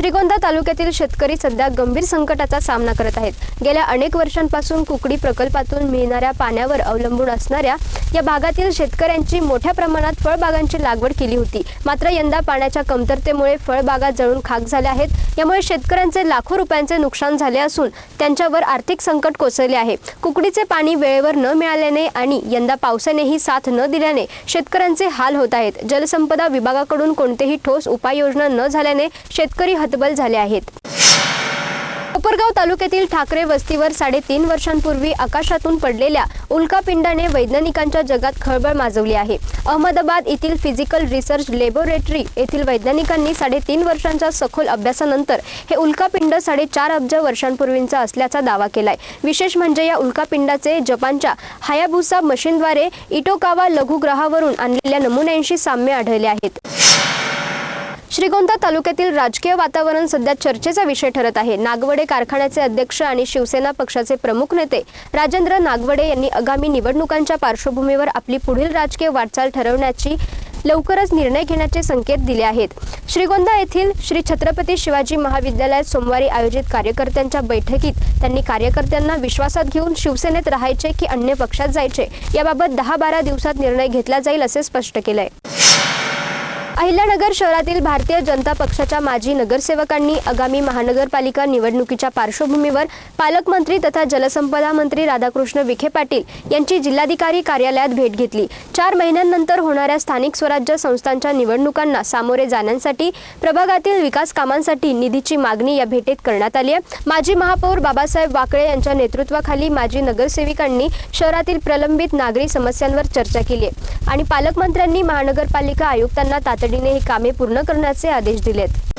श्रीगोंदा तालुक्यातील शेतकरी सध्या गंभीर संकटाचा सामना करत आहेत. गेल्या अनेक वर्षांपासून कुकडी प्रकल्पातून मिळणाऱ्या पाण्यावर अवलंबून असणाऱ्या या भागातील शेतकऱ्यांची मोठ्या प्रमाणात फळबागांची लागवड केली होती. मात्र यंदा पाण्याच्या कमतरतेमुळे फळबागा जळून खाक झाल्या आहेत. यामुळे शेतकऱ्यांचे लाखो रुपयांचे नुकसान झाले असून त्यांच्यावर आर्थिक संकट कोसळले आहे. कुकडीचे पाणी वेळेवर न मिळाल्याने आणि यंदा पावसानेही साथ न दिल्याने शेतकऱ्यांचे हाल होत आहेत. जलसंपदा विभागाकडून कोणतेही ठोस उपाययोजना न झाल्याने शेतकरी हतबल झाले आहेत. कोपरगाव तालुक्यातील ठाकरे वस्तीवर साडेतीन वर्षांपूर्वी आकाशातून पडलेल्या उल्कापिंडाने वैज्ञानिकांच्या जगात खळबळ माजवली आहे. अहमदाबाद येथील फिजिकल रिसर्च लॅबोरेटरी येथील वैज्ञानिकांनी साडेतीन वर्षांच्या सखोल अभ्यासानंतर हे उल्कापिंड साडेचार अब्ज वर्षांपूर्वींचा असल्याचा दावा केलाय. विशेष म्हणजे या उल्कापिंडाचे जपानच्या हायाबुसा मशीनद्वारे इटोकावा लघुग्रहावरून आणलेल्या नमुन्यांशी साम्य आढळले आहेत. श्रीगोंदा तालुक्यातील राजकीय वातावरण सध्या चर्चेचा विषय ठरत आहे. नागवडे कारखान्याचे अध्यक्ष आणि शिवसेना पक्षाचे प्रमुख नेते राजेंद्र नागवडे यांनी आगामी निवडणुकांच्या पार्श्वभूमीवर आपली पुढील राजकीय वाटचाल ठरवण्याची लवकरच निर्णय घेण्याचे संकेत दिले आहेत. श्रीगोंदा येथील श्री छत्रपती शिवाजी महाविद्यालयात सोमवारी आयोजित कार्यकर्त्यांच्या बैठकीत त्यांनी कार्यकर्त्यांना विश्वासात घेऊन शिवसेनेत राहायचे की अन्य पक्षात जायचे याबाबत दहा बारा दिवसात निर्णय घेतला जाईल असे स्पष्ट केलंय. अहिल्यानगर शहरातील भारतीय जनता पक्षाच्या माजी नगरसेवकांनी आगामी महानगरपालिका निवडणुकीच्या पार्श्वभूमीवर पालकमंत्री तथा जलसंपदा मंत्री राधाकृष्ण विखे पाटील यांची जिल्हाधिकारी कार्यालयात भेट घेतली. चार महिन्यांनंतर होणाऱ्या स्थानिक स्वराज्य संस्थांच्या निवडणुकांना सामोरे जाण्यासाठी प्रभागातील विकास कामांसाठी निधीची मागणी या भेटीत करण्यात आली आहे. माजी महापौर बाबासाहेब वाकळे यांच्या नेतृत्वाखाली माजी नगरसेविकांनी शहरातील प्रलंबित नागरी समस्यांवर चर्चा केली आहे आणि पालकमंत्र्यांनी महानगरपालिका आयुक्तांना तातडीने ही कामे पूर्ण करण्याचे आदेश दिलेत.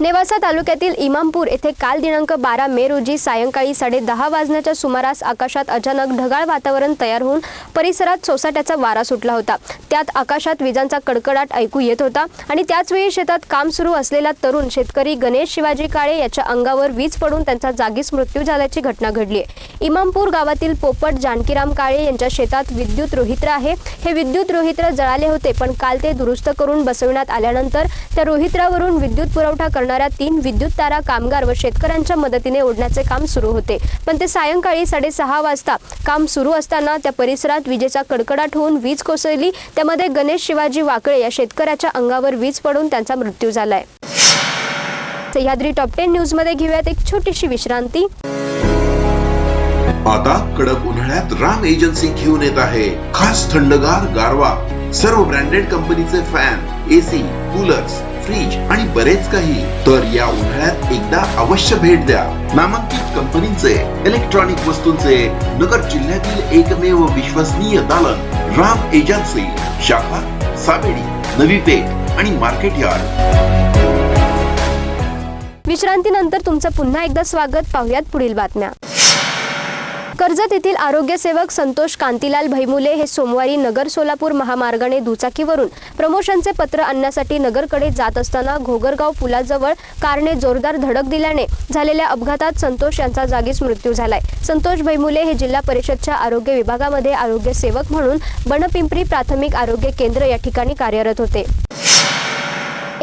नेवासा तालुक्यातील इमामपूर येथे काल दिनांक बारा मे रोजी सायंकाळी साडे दहा वाजण्याच्या सुमारास आकाशात अचानक ढगाळ वातावरण तयार होऊन परिसरात सोसाट्याचा वारा सुटला होता. त्यात आकाशात विजांचा कडकडाट ऐकू येत होता आणि त्याचवेळी शेतात काम सुरू असलेला तरुण शेतकरी गणेश शिवाजी काळे याच्या अंगावर वीज पडून त्यांचा जागीच मृत्यू झाल्याची घटना घडली आहे इमामपूर गावातील पोपट जानकीराम काळे यांच्या शेतात विद्युत रोहित्र आहे. हे विद्युत रोहित्र जळाले होते पण काल ते दुरुस्त करून बसविण्यात आल्यानंतर त्या रोहित्रावरून विद्युत पुरवठा करणाऱ्या तीन विद्युत तारा कामगार व शेतकऱ्यांच्या मदतीने ओढण्याचे काम सुरू होते. पण ते सायंकाळी साडेसहा वाजता काम सुरू असताना त्या परिसरात विजेचा कडकडाट होऊन वीज कोसळली. त्यामध्ये गणेश शिवाजी वाकळे या शेतकऱ्याच्या अंगावर वीज पडून त्यांचा मृत्यू झालाय. सह्याद्री टॉप टेन न्यूजमध्ये घेऊयात एक छोटीशी विश्रांती. आता कडक उन्हाळ्यात राम एजन्सी घेऊन येत आहे. खास थंडगार गारवा. सर्व ब्रँडेड कंपनीचे फॅन एसी कूलर्स. फ्रीज आणि बरेच काही. तर या उन्हाळ्यात एकदा अवश्य भेट द्या. नामांकित कंपनीचे इलेक्ट्रॉनिक वस्तूंचे नगर जिल्ह्यातील एकमेव विश्वसनीय दालन राम एजन्सी शाखा साबेडी नवी पेठ आणि मार्केट यार्ड विश्रांतीनंतर तुमचं पुन्हा एकदा स्वागत. पाहुयात पुढील बातम्या. कर्जत येथील आरोग्यसेवक संतोष कांतीलाल भैमुले हे सोमवारी नगर सोलापूर महामार्गाने दुचाकीवरून प्रमोशनचे पत्र आणण्यासाठी नगरकडे जात असताना घोगरगाव पुलाजवळ कारने जोरदार धडक दिल्याने झालेल्या अपघातात संतोष यांचा जागीच मृत्यू झालाय. संतोष भैमुले हे जिल्हा परिषदच्या आरोग्य विभागामध्ये आरोग्य सेवक म्हणून बनपिंपरी प्राथमिक आरोग्य केंद्र या ठिकाणी कार्यरत होते.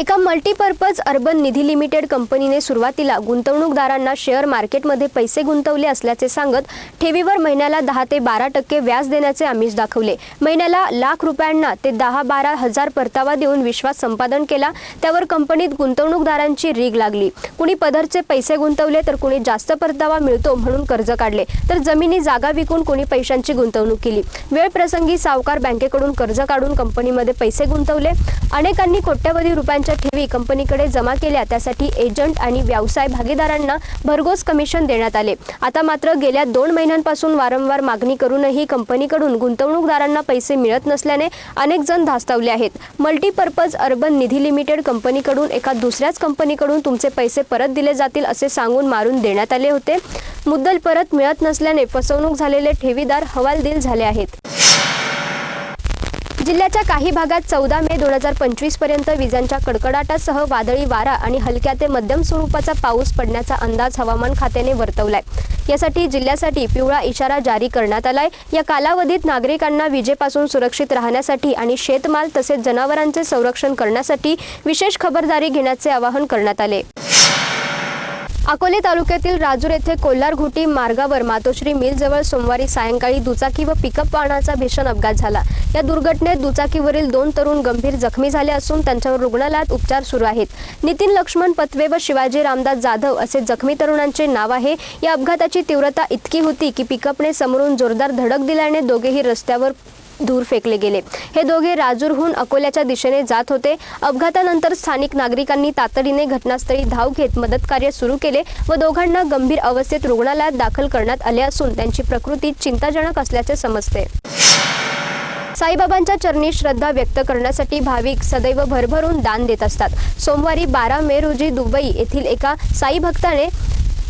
एका मल्टीपर्पज अर्बन निधी लिमिटेड कंपनीने सुरुवातीला गुंतवणूकदारांना शेअर मार्केटमध्ये पैसे गुंतवले असल्याचे सांगत ठेवीवर महिन्याला दहा ते बारा टक्के व्याज देण्याचे आमिष दाखवले. महिन्याला लाख रुपयांना ते दहा बारा हजार परतावा देऊन विश्वास संपादन केला. त्यावर कंपनीत गुंतवणूकदारांची रीग लागली. कुणी पदरचे पैसे गुंतवले तर कुणी जास्त परतावा मिळतो म्हणून कर्ज काढले. तर जमिनी जागा विकून कुणी पैशांची गुंतवणूक केली. वेळ प्रसंगी सावकार बँकेकडून कर्ज काढून कंपनीमध्ये पैसे गुंतवले. अनेकांनी कोट्यवधी रुपयांची रुपयांच्या ठेवी कंपनीकडे जमा केल्या त्यासाठी एजंट आणि व्यवसाय भागीदारांना भरघोस कमिशन देण्यात आले. आता मात्र गेल्या दोन महिन्यांपासून वारंवार मागणी करूनही कंपनीकडून गुंतवणूकदारांना पैसे मिळत नसल्याने अनेक जण धास्तावले आहेत. मल्टीपर्पज अर्बन निधी लिमिटेड कंपनीकडून एका दुसऱ्याच कंपनीकडून तुमचे पैसे परत दिले जातील असे सांगून मारून देण्यात आले होते. मुद्दल परत मिळत नसल्याने फसवणूक झालेले ठेवीदार हवालदिल झाले आहेत. जिल्ह्याच्या काही भागात चौदा मे दोन हजार पंचवीसपर्यंत विजांच्या कडकडाटासह वादळी वारा आणि हलक्या ते मध्यम स्वरूपाचा पाऊस पडण्याचा अंदाज हवामान खात्याने वर्तवलाय. यासाठी जिल्ह्यासाठी पिवळा इशारा जारी करण्यात आलाय. या कालावधीत नागरिकांना विजेपासून सुरक्षित राहण्यासाठी आणि शेतमाल तसेच जनावरांचे संरक्षण करण्यासाठी विशेष खबरदारी घेण्याचे आवाहन करण्यात आले. अकोले तालुक्यातील राजूर येथे कोल्हार घुटी मार्गावर मातोश्री मिलजवळ सोमवारी सायंकाळी दुचाकी व पिकअप वाहनाचा भीषण अपघात झाला. या दुर्घटनेत दुचाकीवरील दोन तरुण गंभीर जखमी झाले असून त्यांच्यावर रुग्णालयात उपचार सुरू आहेत. नितीन लक्ष्मण पत्वे व शिवाजी रामदास जाधव असे जखमी तरुणांचे नाव आहे. या अपघाताची तीव्रता इतकी होती की पिकअपने समोरून जोरदार धडक दिल्याने दोघेही रस्त्यावर दूर फेकले गेले. हे दोघे राजूरहून अकोल्याच्या दिशेने जात होते. अपघातानंतर स्थानिक नागरिकांनी तातडीने घटनास्थळी धाव घेत मदत कार्य सुरू केले व दोघांना गंभीर अवस्थेत रुग्णालयात दाखल करण्यात आले असून त्यांची प्रकृती चिंताजनक असल्याचे समजते. साईबाबांच्या चरणी श्रद्धा व्यक्त करण्यासाठी भाविक सदैव भरभरून दान देत असतात. सोमवारी बारा मे रोजी दुबई येथील एका साई भक्ताने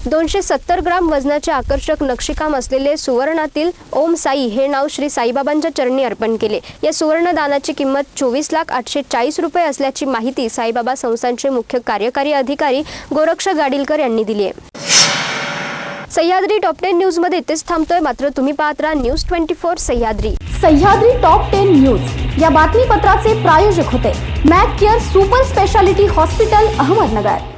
दोनशे सत्तर ग्राम वजनाचे आकर्षक नक्षीकाम असलेले सुवर्णातील ओम साई हे नाव श्री साईबाबांच्या चरणी अर्पण केले. या सुवर्णदानाची किंमत चोवीस लाख आठशे चाळीस रुपये असल्याची माहिती साईबाबा संस्थांचे मुख्य कार्यकारी अधिकारी गोरक्ष गाडीलकर यांनी दिली आहे. सह्याद्री टॉप टेन न्यूजमध्ये इथेच थांबतोय. मात्र तुम्ही पाहत राहा news twenty four Sahyadri. Sahyadri top ten news. या बातमीपत्राचे प्रायोजक होते. Mac care super speciality hospital Ahmednagar.